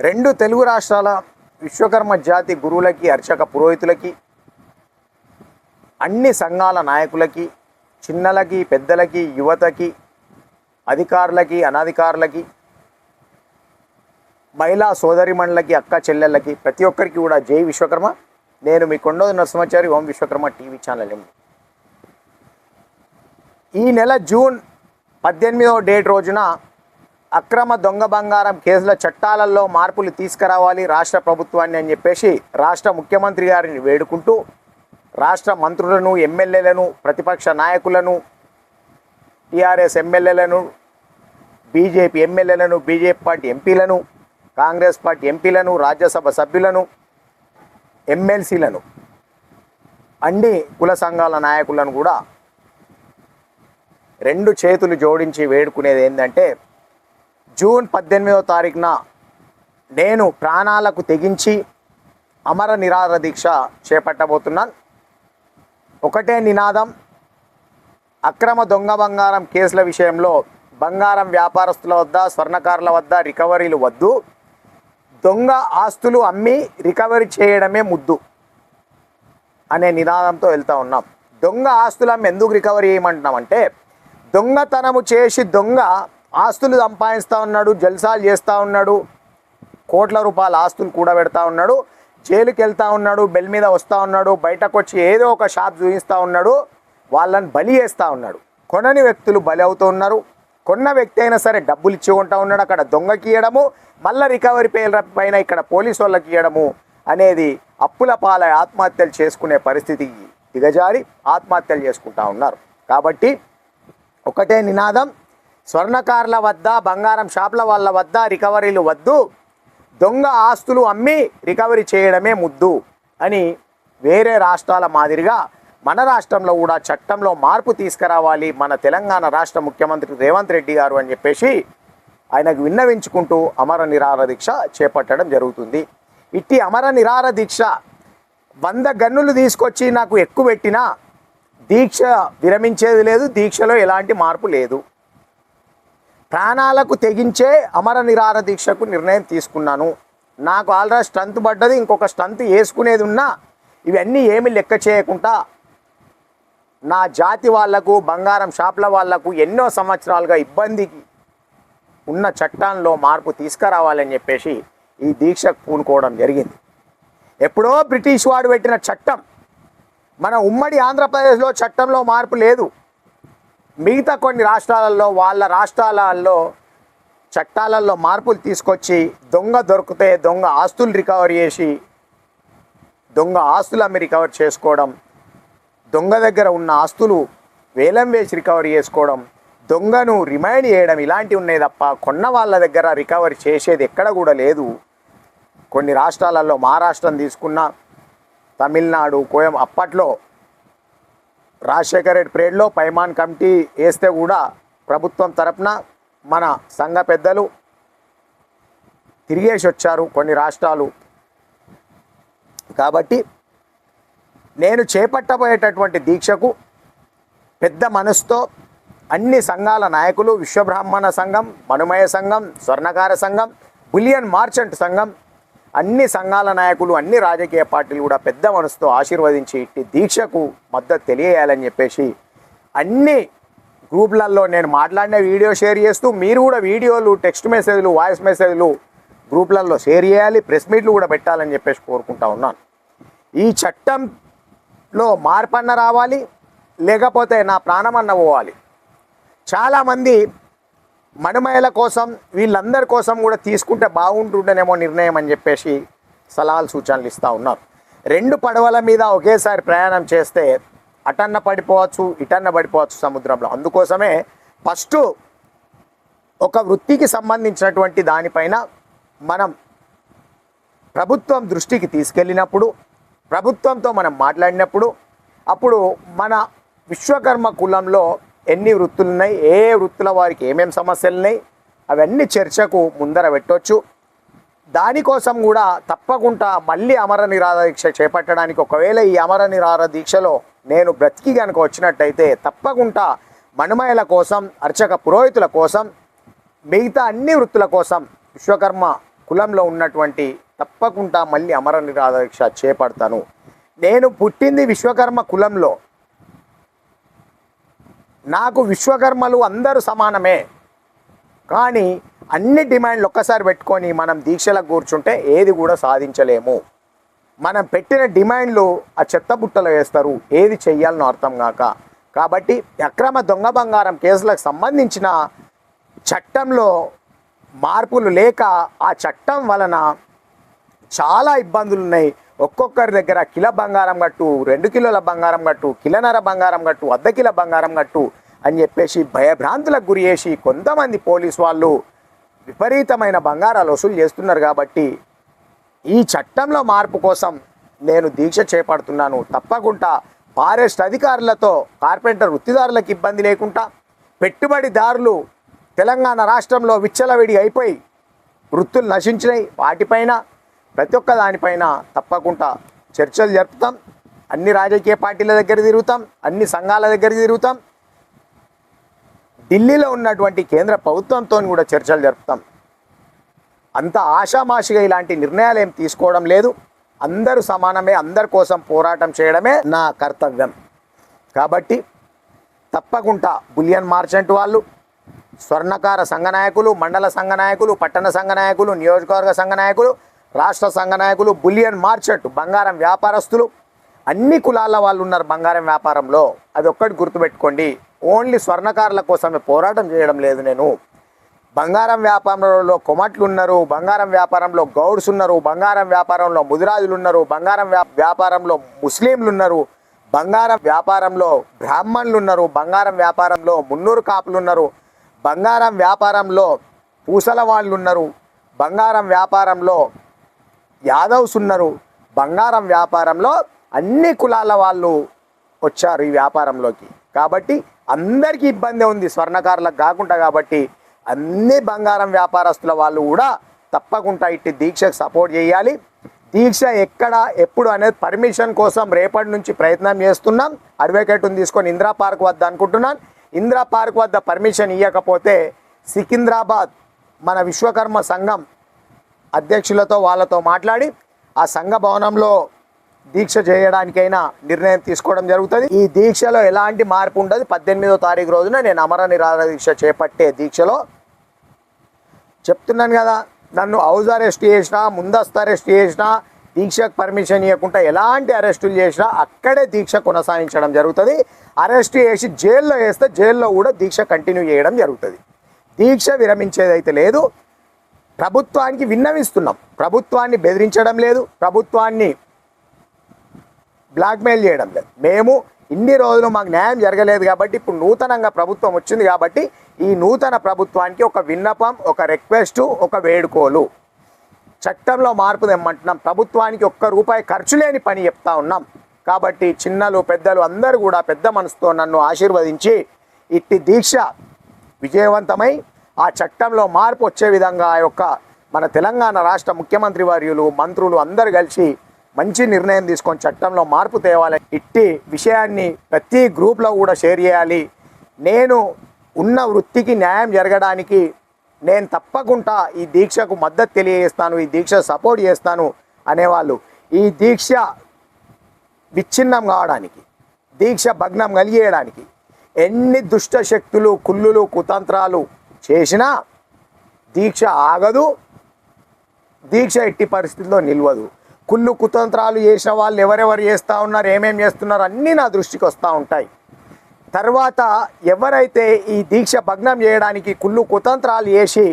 రెండు తెలుగు రాష్ట్రాల విశ్వకర్మ జాతి గురువులకి అర్చక పురోహితులకి అన్ని సంఘాల నాయకులకి చిన్నలకి పెద్దలకి యువతకి అధికారులకి అనధికారులకి మహిళా సోదరిమణులకి అక్క చెల్లెళ్ళకి ప్రతి ఒక్కరికి కూడా జై విశ్వకర్మ. నేను మీ కొండోది నరసింహాచారి ఓం విశ్వకర్మ టీవీ ఛానల్ ఈ నెల జూన్ పద్దెనిమిదవ డేట్ రోజున అక్రమ దొంగ బంగారం కేసుల చట్టాలలో మార్పులు తీసుకురావాలి రాష్ట్ర ప్రభుత్వాన్ని అని చెప్పేసి రాష్ట్ర ముఖ్యమంత్రి గారిని వేడుకుంటూ రాష్ట్ర మంత్రులను ఎమ్మెల్యేలను ప్రతిపక్ష నాయకులను టీఆర్ఎస్ ఎమ్మెల్యేలను బీజేపీ ఎమ్మెల్యేలను బీజేపీ పార్టీ ఎంపీలను కాంగ్రెస్ పార్టీ ఎంపీలను రాజ్యసభ సభ్యులను ఎమ్మెల్సీలను అన్ని కుల సంఘాల నాయకులను కూడా రెండు చేతులు జోడించి వేడుకునేది ఏంటంటే జూన్ పద్దెనిమిదవ తారీఖున నేను ప్రాణాలకు తెగించి అమర నిరాహార దీక్ష చేపట్టబోతున్నాను. ఒకటే నినాదం అక్రమ దొంగ బంగారం కేసుల విషయంలో బంగారం వ్యాపారస్తుల వద్ద స్వర్ణకారుల వద్ద రికవరీలు వద్దు. దొంగ ఆస్తులు అమ్మి రికవరీ చేయడమే ముద్దు అనే నినాదంతో వెళ్తూ ఉన్నాం. దొంగ ఆస్తులు అమ్మి ఎందుకు రికవరీ చేయమంటున్నామంటే దొంగతనము చేసి దొంగ ఆస్తులు సంపాదిస్తూ ఉన్నాడు జల్సాలు చేస్తూ ఉన్నాడు కోట్ల రూపాయల ఆస్తులు కూడా పెడతా ఉన్నాడు జైలుకి వెళ్తూ ఉన్నాడు బెల్ మీద వస్తూ ఉన్నాడు బయటకు వచ్చి ఏదో ఒక షాప్ చూపిస్తూ ఉన్నాడు వాళ్ళని బలి చేస్తూ ఉన్నాడు. కొనని వ్యక్తులు బలి అవుతూ ఉన్నారు. కొన్న వ్యక్తి అయినా సరే డబ్బులు ఇచ్చి ఉంటా ఉన్నాడు అక్కడ దొంగకి ఇవ్వడము మళ్ళీ రికవరీ పేర్ల పైన ఇక్కడ పోలీసు వాళ్ళకి ఇవ్వడము అనేది అప్పుల పాల ఆత్మహత్యలు చేసుకునే పరిస్థితికి దిగజారి ఆత్మహత్యలు చేసుకుంటా ఉన్నారు. కాబట్టి ఒకటే నినాదం స్వర్ణకారుల వద్ద బంగారం షాపుల వాళ్ళ వద్ద రికవరీలు వద్దు. దొంగ ఆస్తులు అమ్మి రికవరీ చేయడమే ముద్దు అని వేరే రాష్ట్రాల మాదిరిగా మన రాష్ట్రంలో కూడా చట్టంలో మార్పు తీసుకురావాలి మన తెలంగాణ రాష్ట్ర ముఖ్యమంత్రి రేవంత్ రెడ్డి గారు అని చెప్పేసి ఆయనకు విన్నవించుకుంటూ అమర నిరార దీక్ష చేపట్టడం జరుగుతుంది. ఇట్టి అమర నిరార దీక్ష వంద గన్నులు తీసుకొచ్చి నాకు ఎక్కువ పెట్టినా దీక్ష విరమించేది లేదు దీక్షలో ఎలాంటి మార్పు లేదు. ప్రాణాలకు తెగించే అమర నిరార దీక్షకు నిర్ణయం తీసుకున్నాను. నాకు ఆల్రెడీ స్ట్రెంత్ పడ్డది ఇంకొక స్ట్రెంత్ వేసుకునేది ఉన్నా ఇవన్నీ ఏమి లెక్క చేయకుండా నా జాతి వాళ్ళకు బంగారం షాప్ల వాళ్ళకు ఎన్నో సంవత్సరాలుగా ఇబ్బందికి ఉన్న చట్టాల్లో మార్పు తీసుకురావాలని చెప్పేసి ఈ దీక్షకు పూనుకోవడం జరిగింది. ఎప్పుడో బ్రిటిష్ వాడు పెట్టిన చట్టం మన ఉమ్మడి ఆంధ్రప్రదేశ్లో చట్టంలో మార్పు లేదు. మిగతా కొన్ని రాష్ట్రాలలో వాళ్ళ రాష్ట్రాలలో చట్టాలలో మార్పులు తీసుకొచ్చి దొంగ దొరికితే దొంగ ఆస్తులు రికవర్ చేసి దొంగ ఆస్తులు అమ్మి రికవర్ చేసుకోవడం దొంగ దగ్గర ఉన్న ఆస్తులు వేలం వేసి రికవర్ చేసుకోవడం దొంగను రిమైండ్ చేయడం ఇలాంటివి ఉన్నాయి తప్ప కొన్న వాళ్ళ దగ్గర రికవర్ చేసేది ఎక్కడ కూడా లేదు. కొన్ని రాష్ట్రాలలో మహారాష్ట్రం తీసుకున్న తమిళనాడు కోయం అప్పట్లో రాజశేఖర రెడ్డి పీరియడ్లో పైమాన్ కమిటీ వేస్తే కూడా ప్రభుత్వం తరపున మన సంఘ పెద్దలు తిరిగేసి వచ్చారు కొన్ని రాష్ట్రాలు. కాబట్టి నేను చేపట్టబోయేటటువంటి దీక్షకు పెద్ద మనసుతో అన్ని సంఘాల నాయకులు విశ్వబ్రాహ్మణ సంఘం మనుమయ సంఘం స్వర్ణకార సంఘం బులియన్ మార్చెంట్ సంఘం అన్ని సంఘాల నాయకులు అన్ని రాజకీయ పార్టీలు కూడా పెద్ద మనసుతో ఆశీర్వదించి ఇట్టి దీక్షకు మద్దతు తెలియజేయాలని చెప్పేసి అన్ని గ్రూపులలో నేను మాట్లాడిన వీడియో షేర్ చేస్తూ మీరు కూడా వీడియోలు టెక్స్ట్ మెసేజ్లు వాయిస్ మెసేజ్లు గ్రూపులలో షేర్ చేయాలి ప్రెస్ మీట్లు కూడా పెట్టాలని చెప్పేసి కోరుకుంటా ఉన్నాను. ఈ చట్టంలో మార్పన్న రావాలి లేకపోతే నా ప్రాణమన్న పోవాలి. చాలామంది మణిమయల కోసం వీళ్ళందరి కోసం కూడా తీసుకుంటే బాగుంటుండేనేమో నిర్ణయం అని చెప్పేసి సలహాలు సూచనలు ఇస్తూ ఉన్నారు. రెండు పడవల మీద ఒకేసారి ప్రయాణం చేస్తే అటన్న పడిపోవచ్చు ఇటన్న పడిపోవచ్చు సముద్రంలో. అందుకోసమే ఫస్ట్ ఒక వృత్తికి సంబంధించినటువంటి దానిపైన మనం ప్రభుత్వం దృష్టికి తీసుకెళ్ళినప్పుడు ప్రభుత్వంతో మనం మాట్లాడినప్పుడు అప్పుడు మన విశ్వకర్మ కులంలో ఎన్ని వృత్తులు ఉన్నాయి ఏ వృత్తుల వారికి ఏమేమి సమస్యలు ఉన్నాయి అవన్నీ చర్చకు ముందర పెట్టవచ్చు దానికోసం కూడా తప్పకుండా మళ్ళీ అమర నిరాధ దీక్ష చేపట్టడానికి ఒకవేళ ఈ అమర నిరాధ దీక్షలో నేను బ్రతికి కనుక వచ్చినట్టయితే తప్పకుండా మనుమయల కోసం అర్చక పురోహితుల కోసం మిగతా అన్ని వృత్తుల కోసం విశ్వకర్మ కులంలో ఉన్నటువంటి తప్పకుండా మళ్ళీ అమర నిరాదీక్ష చేపడతాను. నేను పుట్టింది విశ్వకర్మ కులంలో. నాకు విశ్వకర్మలు అందరూ సమానమే. కానీ అన్ని డిమాండ్లు ఒక్కసారి పెట్టుకొని మనం దీక్షలకు కూర్చుంటే ఏది కూడా సాధించలేము. మనం పెట్టిన డిమాండ్లు ఆ చెత్త బుట్టలో వేస్తారు. ఏది చెయ్యాలనో అర్థం కాక. కాబట్టి అక్రమ దొంగ బంగారం కేసులకు సంబంధించిన చట్టంలో మార్పులు లేక ఆ చట్టం వలన చాలా ఇబ్బందులు ఉన్నాయి ఒక్కొక్కరి దగ్గర కిల బంగారం గట్టు రెండు కిలోల బంగారం గట్టు కిలనర బంగారం గట్టు అర్ధ కిలో బంగారం గట్టు అని చెప్పేసి భయభ్రాంతులకు గురి చేసి కొంతమంది పోలీస్ వాళ్ళు విపరీతమైన బంగారాలు వసూలు చేస్తున్నారు కాబట్టి ఈ చట్టంలో మార్పు కోసం నేను దీక్ష చేపడుతున్నాను. తప్పకుండా ఫారెస్ట్ అధికారులతో కార్పెంటర్ వృత్తిదారులకు ఇబ్బంది లేకుండా పెట్టుబడిదారులు తెలంగాణ రాష్ట్రంలో విచ్చలవిడి అయిపోయి వృత్తులు నశించినాయి. వాటిపైన ప్రతి ఒక్క దానిపైన తప్పకుండా చర్చలు జరుపుతాం. అన్ని రాజకీయ పార్టీల దగ్గర తిరుగుతాం. అన్ని సంఘాల దగ్గర తిరుగుతాం. ఢిల్లీలో ఉన్నటువంటి కేంద్ర ప్రభుత్వంతో కూడా చర్చలు జరుపుతాం. అంత ఆషామాషిగా ఇలాంటి నిర్ణయాలు ఏం తీసుకోవడం లేదు. అందరూ సమానమే అందరి కోసం పోరాటం చేయడమే నా కర్తవ్యం. కాబట్టి తప్పకుండా బులియన్ మార్చెంట్ వాళ్ళు స్వర్ణకార సంఘ నాయకులు మండల సంఘ నాయకులు పట్టణ సంఘ నాయకులు నియోజకవర్గ సంఘ నాయకులు రాష్ట్ర సంఘ నాయకులు బులియన్ మార్చెట్ బంగారం వ్యాపారస్తులు. అన్ని కులాల వాళ్ళు ఉన్నారు బంగారం వ్యాపారంలో. అది ఒక్కటి గుర్తుపెట్టుకోండి. ఓన్లీ స్వర్ణకారుల కోసమే పోరాటం చేయడం లేదు నేను. బంగారం వ్యాపారంలో కొమట్లు ఉన్నారు బంగారం వ్యాపారంలో గౌడ్స్ ఉన్నారు బంగారం వ్యాపారంలో ముదిరాజులు ఉన్నారు బంగారం వ్యాపారంలో ముస్లింలు ఉన్నారు బంగారం వ్యాపారంలో బ్రాహ్మణులు ఉన్నారు బంగారం వ్యాపారంలో మున్నూరు కాపులు ఉన్నారు బంగారం వ్యాపారంలో పూసల వాళ్ళు ఉన్నారు బంగారం వ్యాపారంలో యాదవ్స్ ఉన్నారు బంగారం వ్యాపారంలో అన్ని కులాల వాళ్ళు వచ్చారు ఈ వ్యాపారంలోకి. కాబట్టి అందరికీ ఇబ్బంది ఉంది. స్వర్ణకారులకు కాకుండా కాబట్టి అన్ని బంగారం వ్యాపారస్తుల వాళ్ళు కూడా తప్పకుండా ఇట్టి దీక్షకు సపోర్ట్ చేయాలి. దీక్ష ఎక్కడ ఎప్పుడు అనేది పర్మిషన్ కోసం రేపటి నుంచి ప్రయత్నం చేస్తున్నాం. అడ్వకేట్ని తీసుకొని ఇందిరా పార్క్ వద్ద అనుకుంటున్నాను ఇందిరా పార్క్ వద్ద పర్మిషన్ ఇవ్వకపోతే సికింద్రాబాద్ మన విశ్వకర్మ సంఘం అధ్యక్షులతో వాళ్ళతో మాట్లాడి ఆ సంఘ భవనంలో దీక్ష చేయడానికైనా నిర్ణయం తీసుకోవడం జరుగుతుంది. ఈ దీక్షలో ఎలాంటి మార్పు ఉండదు. పద్దెనిమిదో తారీఖు రోజున నేను అమర నిరాహార దీక్ష చేపట్టే దీక్షలో చెప్తున్నాను కదా నన్ను హౌస్ అరెస్ట్ చేసినా ముందస్తు అరెస్ట్ చేసినా దీక్షకు పర్మిషన్ ఇవ్వకుండా ఎలాంటి అరెస్టులు చేసినా అక్కడే దీక్ష కొనసాగించడం జరుగుతుంది. అరెస్ట్ చేసి జైల్లో వేస్తే జైల్లో కూడా దీక్ష కంటిన్యూ చేయడం జరుగుతుంది. దీక్ష విరమించేదైతే లేదు. ప్రభుత్వానికి విన్నవిస్తున్నాం. ప్రభుత్వాన్ని బెదిరించడం లేదు. ప్రభుత్వాన్ని బ్లాక్మెయిల్ చేయడం లేదు. మేము ఇన్ని రోజులు మాకు న్యాయం జరగలేదు కాబట్టి ఇప్పుడు నూతనంగా ప్రభుత్వం వచ్చింది కాబట్టి ఈ నూతన ప్రభుత్వానికి ఒక విన్నపం ఒక రిక్వెస్ట్ ఒక వేడుకోలు. చట్టంలో మార్పు తెమ్మంటున్నాం. ప్రభుత్వానికి ఒక్క రూపాయి ఖర్చు లేని పని చెప్తా ఉన్నాం. కాబట్టి చిన్నలు పెద్దలు అందరూ కూడా పెద్ద మనసుతో నన్ను ఆశీర్వదించి ఇట్టి దీక్ష విజయవంతమై ఆ చట్టంలో మార్పు వచ్చే విధంగా ఆ యొక్క మన తెలంగాణ రాష్ట్ర ముఖ్యమంత్రి వర్యులు మంత్రులు అందరు కలిసి మంచి నిర్ణయం తీసుకొని చట్టంలో మార్పు తేవాలి ఇట్టి విషయాన్ని ప్రతి గ్రూప్లో కూడా షేర్ చేయాలి. నేను ఉన్న వృత్తికి న్యాయం జరగడానికి నేను తప్పకుండా ఈ దీక్షకు మద్దతు తెలియజేస్తాను ఈ దీక్ష సపోర్ట్ చేస్తాను అనేవాళ్ళు. ఈ దీక్ష విచ్ఛిన్నం కావడానికి దీక్ష భగ్నం కలిగేయడానికి ఎన్ని దుష్ట శక్తులు కుల్లులు కుతంత్రాలు చేసినా దీక్ష ఆగదు. దీక్ష ఎట్టి పరిస్థితుల్లో నిల్వదు. కుళ్ళు కుతంత్రాలు చేసిన వాళ్ళు ఎవరెవరు చేస్తూ ఉన్నారు ఏమేం చేస్తున్నారు అన్నీ నా దృష్టికి వస్తూ ఉంటాయి. తర్వాత ఎవరైతే ఈ దీక్ష భగ్నం చేయడానికి కుళ్ళు కుతంత్రాలు చేసి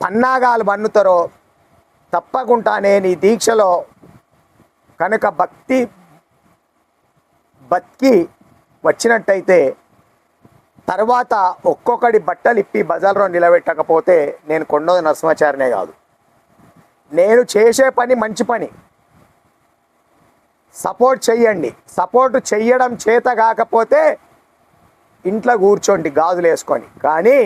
పన్నాగాలు మన్నుతారో తప్పకుండా నేను ఈ దీక్షలో కనుక భక్తి బతికి వచ్చినట్టయితే తర్వాత ఒక్కొక్కడి బట్టలు ఇప్పి బజార్లో నిలబెట్టకపోతే నేను కొండోది నరసింహాచారినే కాదు. నేను చేసే పని మంచి పని. సపోర్ట్ చెయ్యండి. సపోర్ట్ చెయ్యడం చేత కాకపోతే ఇంట్లో కూర్చోండి గాజులు వేసుకొని. కానీ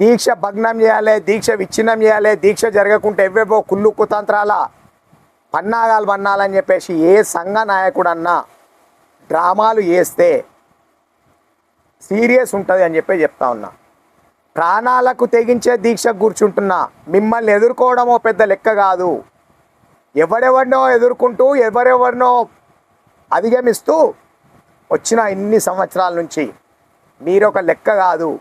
దీక్ష భగ్నం చేయాలి దీక్ష విచ్ఛిన్నం చేయాలి దీక్ష జరగకుంటే ఎవ్వేవో కుళ్ళు కుతంత్రాల పన్నాగాలు పన్నాలని చెప్పేసి ఏ సంఘ నాయకుడన్నా డ్రామాలు వేస్తే సీరియస్ ఉంటుంది అని చెప్పి చెప్తా ఉన్నా. ప్రాణాలకు తెగించే దీక్ష కూర్చుంటున్నా. మిమ్మల్ని ఎదుర్కోవడం పెద్ద లెక్క కాదు. ఎవరెవరినో ఎదుర్కొంటూ ఎవరెవరినో అధిగమిస్తూ వచ్చిన ఇన్ని సంవత్సరాల నుంచి మీరొక లెక్క కాదు.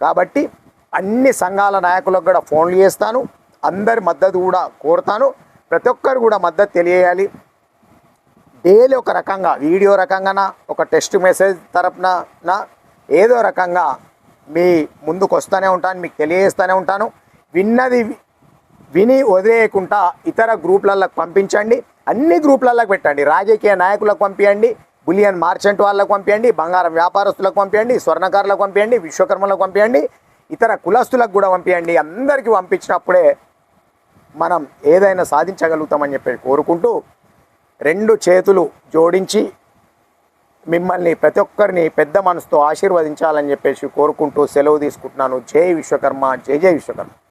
కాబట్టి అన్ని సంఘాల నాయకులకు కూడా ఫోన్లు చేస్తాను. అందరి మద్దతు కూడా కోరుతాను. ప్రతి ఒక్కరు కూడా మద్దతు తెలియాలి డైలీ ఒక రకంగా వీడియో రకంగా ఒక టెక్స్ట్ మెసేజ్ తరపున ఏదో రకంగా మీ ముందుకు వస్తూనే ఉంటాను మీకు తెలియజేస్తూనే ఉంటాను. విన్నది విని వదిలేయకుండా ఇతర గ్రూప్లకు పంపించండి. అన్ని గ్రూప్లకు పెట్టండి. రాజకీయ నాయకులకు పంపించండి బులియన్ మార్చెంట్ వాళ్ళకు పంపించండి బంగారం వ్యాపారస్తులకు పంపించండి స్వర్ణకారులకు పంపించండి విశ్వకర్మలకు పంపించండి ఇతర కులస్తులకు కూడా పంపించండి అందరికీ పంపించినప్పుడే మనం ఏదైనా సాధించగలుగుతామని చెప్పి కోరుకుంటూ రెండు చేతులు జోడించి మిమ్మల్ని ప్రతి ఒక్కరిని పెద్ద మనసుతో ఆశీర్వదించాలని చెప్పేసి కోరుకుంటూ సెలవు తీసుకుంటున్నాను. జై విశ్వకర్మ జై జై విశ్వకర్మ.